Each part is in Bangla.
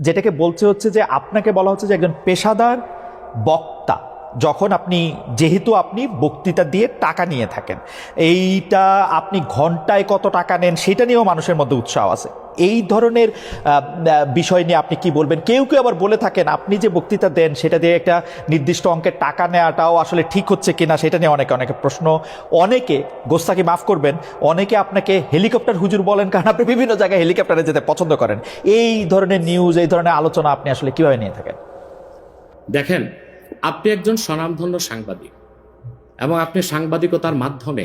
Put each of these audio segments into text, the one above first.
যেটাকে বলছে হচ্ছে যে আপনাকে বলা হচ্ছে যে একজন পেশাদার বক্তা, যখন আপনি, যেহেতু আপনি বক্তৃতা দিয়ে টাকা নিয়ে থাকেন, এইটা আপনি ঘন্টায় কত টাকা নেন, সেটা নিয়েও মানুষের মধ্যে উৎসাহ আছে। এই ধরনের বিষয় নিয়ে আপনি কি বলবেন? কেউ কেউ আবার বলে থাকেন, আপনি যে বক্তৃতা দেন, সেটা দিয়ে একটা নির্দিষ্ট অঙ্কের টাকা নেওয়াটাও আসলে ঠিক হচ্ছে কিনা, সেটা নিয়ে অনেকে অনেকে প্রশ্ন, অনেকে গোস্তাকে মাফ করবেন, অনেকে আপনাকে হেলিকপ্টার হুজুর বলেন, কারণ আপনি বিভিন্ন জায়গায় হেলিকপ্টারে যেতে পছন্দ করেন। এই ধরনের নিউজ এই ধরনের আলোচনা আপনি আসলে কীভাবে নিয়ে থাকেন? দেখেন, আপনি একজন স্বনামধন্য সাংবাদিক এবং আপনি সাংবাদিকতার মাধ্যমে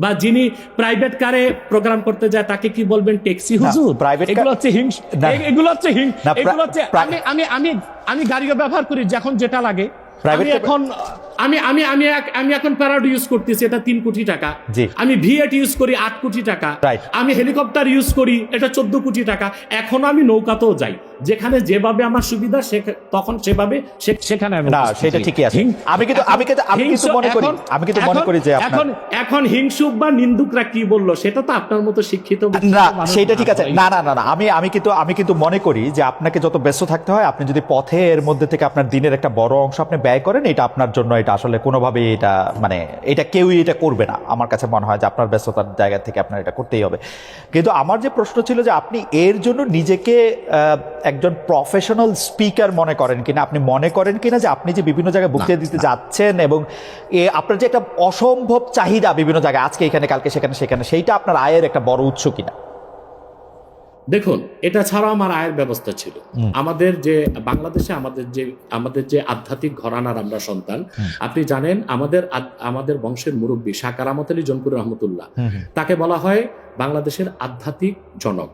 বা যিনি প্রাইভেট কারে প্রোগ্রাম করতে যায় তাকে কি বলবেন ট্যাক্সি হুজুর? car- এগুলো হচ্ছে হিংস এগুলো হচ্ছে হিংস এগুলো হচ্ছে আমি আমি আমি আমি গাড়িও ব্যবহার করি যখন যেটা লাগে। আমি এখন আমি আমি আমি আমি এখন প্যারাড ইউজ করতেছি এটা তিন কোটি টাকা। আমি ভিএট ইউজ করি আট কোটি টাকা। আমি হেলিকপ্টার ইউজ করি এটা চোদ্দ কোটি টাকা। এখন আমি নৌকাতেও যাই। যেখানে যেভাবে আমার সুবিধা তখন সেভাবে সেখানে না, সেটা ঠিকই আছে। আমি কিন্তু- আমি কিন্তু- আমি কিন্তু মনে করি- আমি কিন্তু মনে করি যে এখন এখন হিংসুক বা নিন্দুকরা কি বলল সেটা তো আপনার মতো শিক্ষিত না সেটা ঠিক আছে। না না না না আমি আমি কিন্তু আমি কিন্তু মনে করি যে আপনাকে যত ব্যস্ত থাকতে হয় আপনি যদি পথে এর মধ্যে থেকে আপনার দিনের একটা বড় অংশ আপনি ব্যয় করেন এটা আপনার জন্য এটা আসলে কোনোভাবেই এটা মানে এটা কেউই এটা করবে না। আমার কাছে মনে হয় যে আপনার ব্যস্ততার জায়গা থেকে আপনার এটা করতেই হবে। কিন্তু আমার যে প্রশ্ন ছিল যে আপনি এর জন্য নিজেকে আহ, একজন প্রফেশনাল স্পিকার মনে করেন কিনা? আপনি মনে করেন কিনা যে আপনি যে বিভিন্ন জায়গায় বক্তৃতা দিতে যাচ্ছেন এবং এ আপনার যে একটা অসম্ভব চাহিদা বিভিন্ন জায়গায় আজকে এখানে কালকে সেখানে সেখানে সেইটা আপনার আয়ের একটা বড় উৎস কিনা? দেখুন এটা ছাড়াও আমার আয়ের ব্যবস্থা ছিল। আমাদের যে বাংলাদেশে আমাদের যে আমাদের যে আধ্যাত্মিক ঘরানার আমরা সন্তান আপনি জানেন আমাদের আমাদের বংশের মুরব্বী শাহ কারামত আলী জনপুর রহমতুল্লাহ তাকে বলা হয় বাংলাদেশের আধ্যাত্মিক জনক।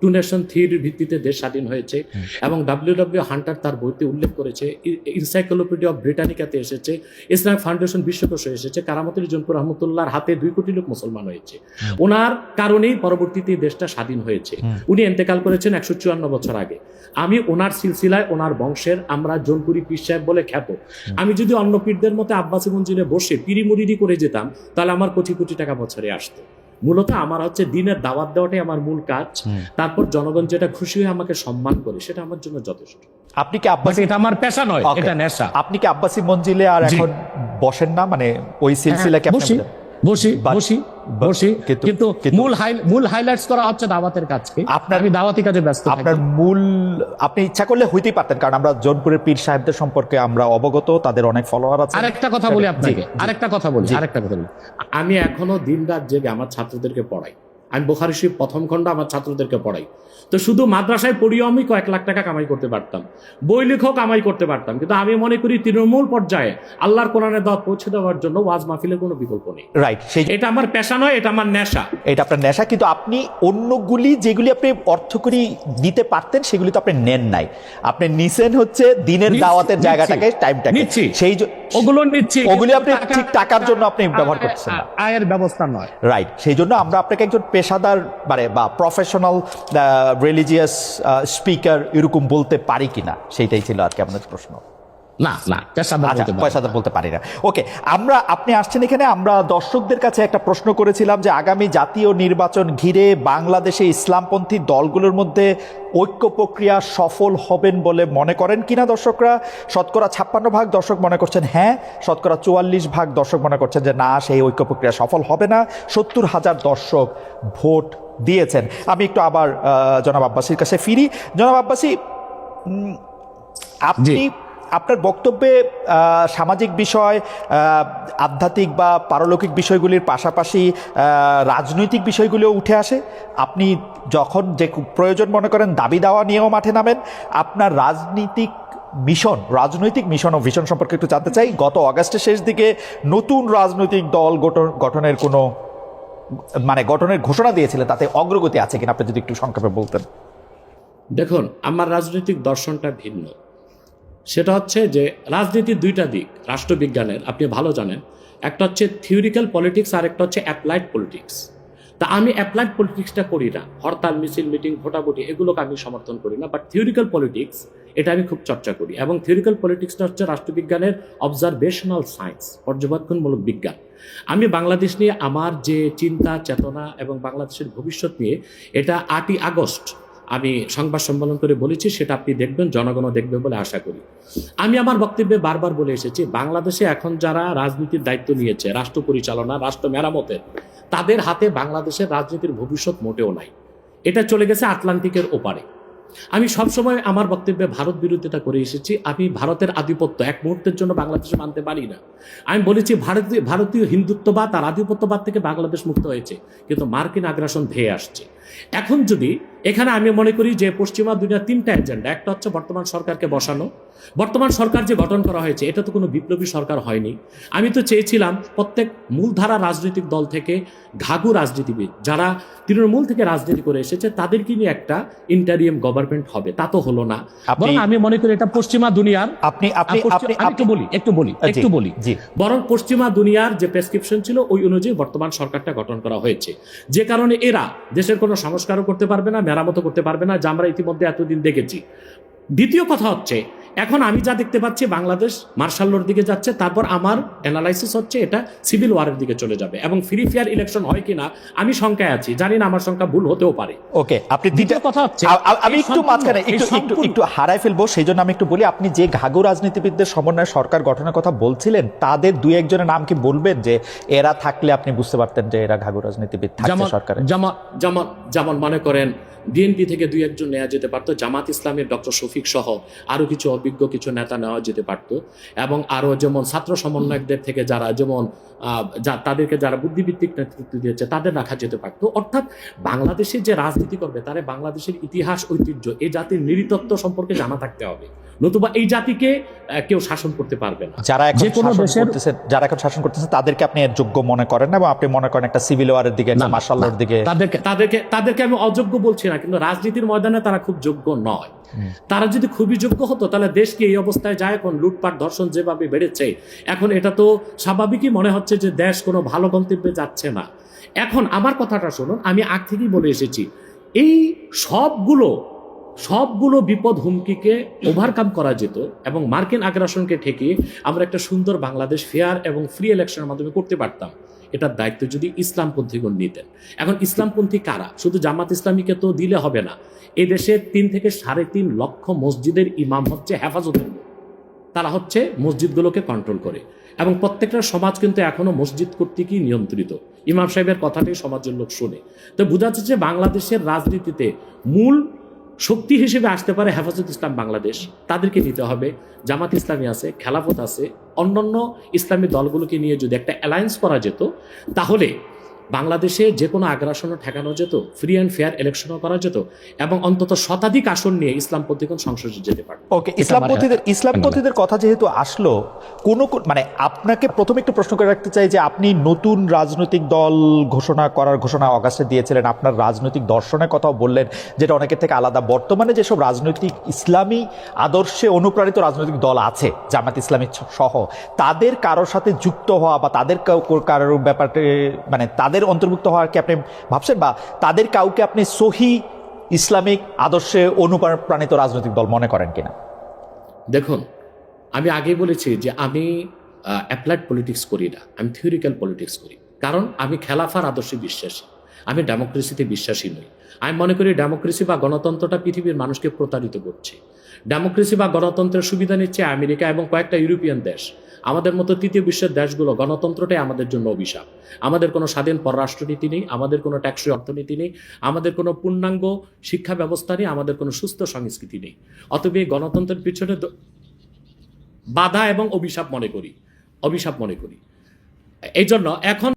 টু নেশন থিওরির ভিত্তিতে দেশ স্বাধীন হয়েছে এবং ডাব্লিউ ডাব্লিউ হান্টার তার বইতে উল্লেখ করেছে ইনসাইক্লোপিডিয়া অফ ব্রিটানিকাতে এসেছে ইসলামিক ফাউন্ডেশন বিশ্বকোষে এসেছে কারামত আলী জনপুর রহমতুল্লাহর হাতে দুই কোটি লোক মুসলমান হয়েছে। ওনার কারণেই পরবর্তীতে দেশটা স্বাধীন হয়েছে। উনি এন্তেকাল করেছেন একশো চুয়ান্ন বছর আগে। আমি ওনার সিলসিলায় ওনার বংশের আমরা জনপুরি পীর সাহেব বলে খ্যাত। আমি যদি অন্য পীরদের মতো আব্বাসী মঞ্জিলে বসে পিরিমুরিরি করে যেতাম তাহলে আমার কোটি কোটি টাকা বছরে আসতো। মূলত আমার হচ্ছে দিনের দাওয়াত দেওয়াটাই আমার মূল কাজ। তারপর জনগণ যেটা খুশি হয়ে আমাকে সম্মান করে সেটা আমার জন্য যথেষ্ট। আপনি কি আব্বাসী এটা আমার পেশা নয় এটা নেশা। আপনি কি আব্বাসী মঞ্জিলে আর এখন বসেন না? মানে ওই সিলসিলা কি বসি বসি বসি। বসি কিন্তু- মূল মূল হাইলাইটস করা হচ্ছে দাওয়াতের কাজকে আপনার- আমি দাওয়াতি কাজে ব্যস্ত আপনার মূল আপনি ইচ্ছা করলে হইতেই পারতেন কারণ আমরা জোনপুরের পীর সাহেবদের সম্পর্কে আমরা অবগত তাদের অনেক ফলোয়ার আছে। আরেকটা কথা বলি আপনাকে। আরেকটা কথা বলি আরেকটা কথা বলি। আমি এখনও দিন রাত জেগে আমার ছাত্রদেরকে পড়াই। আমি বোখারি শরীফ প্রথম খণ্ড আমার ছাত্রদেরকে পড়াই। তো শুধু মাদ্রাসায় পড়িও আমি কয়েক লাখ টাকা কামাই করতে পারতাম। বই লেখক কামাই করতে পারতাম। কিন্তু আমি মনে করি তৃণমূল পর্যায়ে আল্লাহর কোরআনের দাওয়াত পৌঁছে দেওয়ার জন্য ওয়াজ মাহফিলের কোনো বিকল্প নেই। রাইট সেই এটা আমার পেশা নয় এটা আমার নেশা। এটা আপনার নেশা কিন্তু আপনি অন্যগুলি যেগুলি আপনি অর্থ করি দিতে পারতেন সেগুলি তো আপনি নেন নাই। আপনি নিছেন হচ্ছে দিনের দাওয়াতের জায়গাটাকে টাইমটাকে নিচ্ছি। সেই ওগুলো নিচ্ছি। ওগুলি আপনি ঠিক টাকার জন্য আপনি ব্যবহার করছেন আয়ের ব্যবস্থা নয়। রাইট সেই জন্য আমরা আপনাকে একজন পেশাদার মানে বা প্রফেশনাল রিলিজিয়াস স্পিকার এরকম বলতে পারি কিনা? সেইটাই ছিল আজকে আপনার প্রশ্ন। না না পেশাদার আচ্ছা বলতে পারি না। পয়সাদার বলতে পারি না। ওকে আমরা আপনি আসছেন এখানে আমরা দর্শকদের কাছে একটা প্রশ্ন করেছিলাম যে আগামী জাতীয় নির্বাচন ঘিরে বাংলাদেশে ইসলামপন্থী দলগুলোর মধ্যে ঐক্য প্রক্রিয়া সফল হবেন বলে মনে করেন কিনা দর্শকরা? শতকরা ছাপ্পান্ন ভাগ দর্শক মনে করছেন হ্যাঁ শতকরা চুয়াল্লিশ ভাগ দর্শক মনে করছেন যে না সেই ঐক্য প্রক্রিয়া সফল হবে না। সত্তর হাজার দর্শক ভোট দিয়েছেন। আমি একটু আবার জনাব আব্বাসির কাছে ফিরি। জনাব আব্বাসি আপনি আপনার বক্তব্যে সামাজিক বিষয় আধ্যাত্মিক বা পারলৌকিক বিষয়গুলির পাশাপাশি রাজনৈতিক বিষয়গুলিও উঠে আসে। আপনি যখন যে প্রয়োজন মনে করেন, দাবি দেওয়া নিয়েও মাঠে নামেন। আপনার রাজনীতিক মিশন, রাজনৈতিক মিশন ও ভিশন সম্পর্কে একটু জানতে চাই। গত অগাস্টের শেষ দিকে নতুন রাজনৈতিক দল গঠন- গঠনের কোনো মানে গঠনের ঘোষণা দিয়েছিলেন তাতে অগ্রগতি আছে কিনা, আপনি যদি একটু সংক্ষেপে বলতেন। দেখুন, আমার রাজনৈতিক দর্শনটা ভিন্ন। সেটা হচ্ছে যে রাজনীতির দুইটা দিক, রাষ্ট্রবিজ্ঞানের, আপনি ভালো জানেন। একটা হচ্ছে থিওরিক্যাল পলিটিক্স আর একটা হচ্ছে অ্যাপ্লাইড পলিটিক্স তা আমি অ্যাপ্লাইড পলিটিক্সটা করি না। হরতাল, মিছিল, মিটিং, ভোটাভুটি, এগুলোকে আমি সমর্থন করি না। বাট থিওরিক্যাল পলিটিক্স এটা আমি খুব চর্চা করি। এবং থিওরিক্যাল পলিটিক্সটা হচ্ছে রাষ্ট্রবিজ্ঞানের অবজারভেশনাল সায়েন্স পর্যবেক্ষণমূলক বিজ্ঞান। আমি বাংলাদেশ নিয়ে আমার যে চিন্তা, চেতনা এবং বাংলাদেশের ভবিষ্যৎ নিয়ে, এটা আটই আগস্ট আমি সংবাদ সম্মেলন করে বলেছি, সেটা আপনি দেখবেন, জনগণও দেখবে বলে আশা করি। আমি আমার বক্তব্যে বারবার বলে এসেছি, বাংলাদেশে এখন যারা রাজনীতির দায়িত্ব নিয়েছে, রাষ্ট্র পরিচালনা, রাষ্ট্র মেরামতের তাদের হাতে বাংলাদেশের রাজনীতির ভবিষ্যৎ মোটেও নাই। এটা চলে গেছে আটলান্টিকের ওপারে। আমি সবসময় আমার বক্তব্যে ভারত বিরোধিতা করে এসেছি। আমি ভারতের আধিপত্য, এক মুহূর্তের জন্য বাংলাদেশে মানতে পারি না। আমি বলেছি, ভারতীয় ভারতীয় হিন্দুত্ববাদ আর আধিপত্যবাদ থেকে বাংলাদেশ মুক্ত হয়েছে। কিন্তু মার্কিন আগ্রাসন ধেয়ে আসছে। এখন যদি এখানে আমি মনে করি যে পশ্চিমা দুনিয়ার তিনটা এজেন্ডা, একটা হচ্ছে বর্তমান সরকারকে বসানো। বর্তমান সরকার যে গঠন করা হয়েছে, এটা তো কোনো বিপ্লবী সরকার হয়নি। আমি তো চেয়েছিলাম প্রত্যেক মূলধারা রাজনৈতিক দল থেকে ঘাঘু রাজনীতিবিদ, যারা তৃণমূল থেকে রাজনীতি করে এসেছে, তাদেরকে নিয়ে একটা ইন্টারিয়াম গভর্নমেন্ট হবে তা তো হলো না। বরং আমি মনে করি এটা পশ্চিমা দুনিয়ার। আপনি আপনি আপনি একটু বলি একটু বলি একটু বলি। বরং পশ্চিমা দুনিয়ার যে প্রেসক্রিপশন ছিল ওই অনুযায়ী বর্তমান সরকারটা গঠন করা হয়েছে। যে কারণে এরা দেশের কোনো সংস্কারও করতে পারবে না মেরামতো করতে পারবে না যা আমরা ইতিমধ্যে এতদিন দেখেছি। দ্বিতীয় কথা হচ্ছে এখন আমি যা দেখতে পাচ্ছি বাংলাদেশ মার্শাল্লোর দিকে যাচ্ছে তারপর আমার অ্যানালাইসিস হচ্ছে এটা সিভিল ওয়ারের দিকে চলে যাবে এবং ফ্রি ফেয়ার ইলেকশন হয় কিনা আমি শঙ্কায় আছি। জানি না আমার সংখ্যা ভুল হতেও পারে। ওকে আপনি দ্বিতীয় কথা হচ্ছে আমি একটু মাঝখানে একটু একটু একটু হারাই ফেলব সেই জন্য আমি একটু বলি আপনি যে ঘাগু রাজনীতিবিদদের সমন্বয়ে সরকার গঠনের কথা বলছিলেন তাদের দুই একজনের নাম কি বলবেন যে এরা থাকলে আপনি বুঝতে পারতেন যে এরা ঘাগু রাজনীতিবিদ থাকছে সরকারে? যেমন যেমন যেমন মনে করেন বিএনপি থেকে দুই একজন নেওয়া যেতে পারতো জামাত ইসলামের ডক্টর শফিক সহ আরও কিছু অভিজ্ঞ কিছু নেতা নেওয়া যেতে পারতো। এবং আরও যেমন ছাত্র সমন্বয়কদের থেকে যারা যেমন যা- তাদেরকে যারা বুদ্ধিভিত্তিক নেতৃত্ব দিয়েছে তাদের রাখা যেতে পারতো। অর্থাৎ বাংলাদেশের যে রাজনীতি করবে তারে বাংলাদেশের ইতিহাস ঐতিহ্য এই জাতির নৃতত্ব সম্পর্কে জানা থাকতে হবে। নতুবা এই জাতিকে কেউ শাসন করতে পারবে না। যারা এখন যে কোনো শাসন করতেছেন যারা এখন শাসন করতেছে তাদেরকে আপনি যোগ্য মনে করেন না এবং আপনি মনে করেন একটা সিভিল ওয়ারের দিকে একটা না, দিকে? তাদেরকে তাদেরকে তাদেরকে আমি অযোগ্য বলছি না। কিন্তু রাজনীতির ময়দানে তারা খুব যোগ্য নয়। তারা যদি খুবই যোগ্য হতো তাহলে দেশকে এই অবস্থায় যায় এখন? লুটপাট ধর্ষণ যেভাবে বেড়েছে এখন এটা তো স্বাভাবিকই মনে হচ্ছে যে দেশ কোনো ভালো গন্তব্যে যাচ্ছে না। এখন আমার কথাটা শুনুন আমি আগ থেকেই বলে এসেছি এই সবগুলো সবগুলো বিপদ হুমকিকে ওভারকাম করা যেত এবং মার্কিন আগ্রাসনকে ঠেকিয়ে আমরা একটা সুন্দর বাংলাদেশ ফেয়ার এবং ফ্রি ইলেকশনের মাধ্যমে করতে পারতাম। এটার দায়িত্ব যদি ইসলামপন্থীগণ নিতেন। এখন ইসলামপন্থী কারা? শুধু জামাত ইসলামীকে তো দিলে হবে না। এই দেশে তিন থেকে সাড়ে তিন লক্ষ মসজিদের ইমাম হচ্ছে হেফাজতের তারা হচ্ছে মসজিদগুলোকে কন্ট্রোল করে। এবং প্রত্যেকটা সমাজ কিন্তু এখনও মসজিদ কর্তৃকই নিয়ন্ত্রিত। ইমাম সাহেবের কথাটাই সমাজের লোক শোনে। তো বোঝা যাচ্ছে বাংলাদেশের রাজনীতিতে মূল শক্তি হিসেবে আসতে পারে হেফাজত ইসলাম বাংলাদেশ। তাদেরকে নিতে হবে। জামাত ইসলামী আছে, খেলাফত আছে। অন্যান্য ইসলামী দলগুলোকে নিয়ে যদি একটা অ্যালায়েন্স করা যেত, তাহলে বাংলাদেশে যে কোনো আগ্রাসনও ঠেকানো যেত ফ্রি অ্যান্ড ফেয়ার ইলেকশনও করা যেত এবং অন্তত শতাধিক আসন নিয়ে ইসলাম ইসলামপন্থীগণ সংসদে যেতে পারত। ওকে ইসলামপন্থীদের ইসলামপন্থীদের কথা যেহেতু আসলো কোনো মানে আপনাকে প্রথমে একটু প্রশ্ন করে রাখতে চাই যে আপনি নতুন রাজনৈতিক দল ঘোষণা করার ঘোষণা অগাস্টে দিয়েছিলেন আপনার রাজনৈতিক দর্শনের কথাও বললেন যেটা অনেকের থেকে আলাদা। বর্তমানে যেসব রাজনৈতিক ইসলামী আদর্শে অনুপ্রাণিত রাজনৈতিক দল আছে জামাত ইসলামী সহ তাদের কারোর সাথে যুক্ত হওয়া বা তাদের কারোর ব্যাপারে মানে তাদের অন্তর্ভুক্ত হওয়ার কি আপনি ভাবছেন? বা তাদের কাউকে আপনি সহি ইসলামিক আদর্শে অনুপ্রাণিত রাজনৈতিক দল মনে করেন কিনা? দেখুন, আমি আগে বলেছি যে আমি অ্যাপ্লাইড পলিটিক্স করি না। আমি থিওরিক্যাল পলিটিক্স করি। কারণ আমি খেলাফার আদর্শে বিশ্বাসী। আমি ডেমোক্রেসিতে বিশ্বাসী নই। আমি মনে করি ডেমোক্রেসি বা গণতন্ত্রটা পৃথিবীর মানুষকে প্রতারিত করছে। ডেমোক্রেসি বা গণতন্ত্রের সুবিধা নিচ্ছে আমেরিকা এবং কয়েকটা ইউরোপিয়ান দেশ। আমাদের মতো তৃতীয় বিশ্বের দেশগুলো গণতন্ত্রটাই আমাদের জন্য অভিশাপ। আমাদের কোনো স্বাধীন পররাষ্ট্রনীতি নেই, আমাদের কোনো ট্যাক্সি অর্থনীতি নেই, আমাদের কোনো পূর্ণাঙ্গ শিক্ষা ব্যবস্থা নেই, আমাদের কোনো সুস্থ সংস্কৃতি নেই। অতএব এই গণতন্ত্রের পিছনে বাধা এবং অভিশাপ মনে করি। অভিশাপ মনে করি। এই জন্য এখন